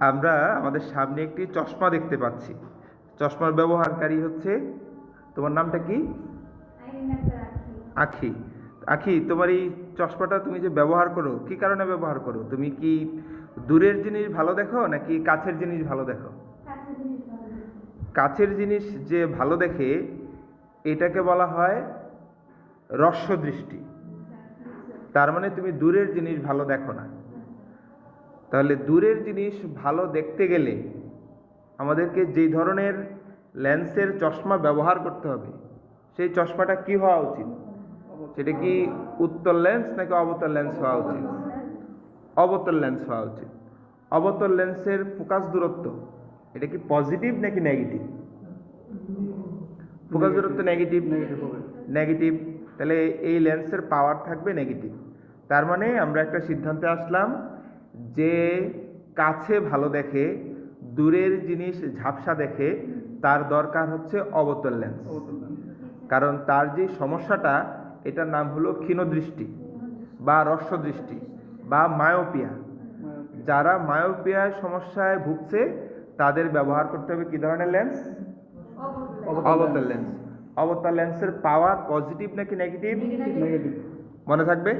আমরা আমাদের সামনে একটি চশমা দেখতে পাচ্ছি। চশমার ব্যবহারকারী হচ্ছে, তোমার নামটা কি? আখি। আখি, তোমার এই চশমাটা তুমি যে ব্যবহার করো, কি কারণে ব্যবহার করো? তুমি কি দূরের জিনিস ভালো দেখো, নাকি কাছের জিনিস ভালো দেখো? কাছের জিনিস যে ভালো দেখে, এটাকে বলা হয় রস্য দৃষ্টি। তার মানে তুমি দূরের জিনিস ভালো দেখো না। তাহলে দূরের জিনিস ভালো দেখতে গেলে আমাদেরকে যেই ধরনের লেন্সের চশমা ব্যবহার করতে হবে সেই চশমাটা কি হওয়া উচিত? সেটা কি উত্তর লেন্স নাকি অবতল লেন্স হওয়া উচিত? অবতল লেন্স হওয়া উচিত। অবতল লেন্সের ফোকাস দূরত্ব এটা কি পজিটিভ নাকি নেগেটিভ? ফোকাস দূরত্ব নেগেটিভ? Negative negative. তাহলে এই লেন্সের পাওয়ার থাকবে নেগেটিভ। তার মানে আমরা একটা সিদ্ধান্তে আসলাম যে কাছে ভালো দেখে দূরের জিনিস ঝাপসা দেখে তার দরকার হচ্ছে অবতল লেন্স কারণ তার যে সমস্যাটা এটার নাম হলো ক্ষীণদৃষ্টি বা রস্যদৃষ্টি বা মায়োপিয়া। যারা মায়োপিয়ার সমস্যায় ভুগছে তাদের ব্যবহার করতে হবে কি ধরনের লেন্স অবতল লেন্স অবতল লেন্সের পাওয়ার পজিটিভ নাকি নেগেটিভ নেগেটিভ মনে থাকবে?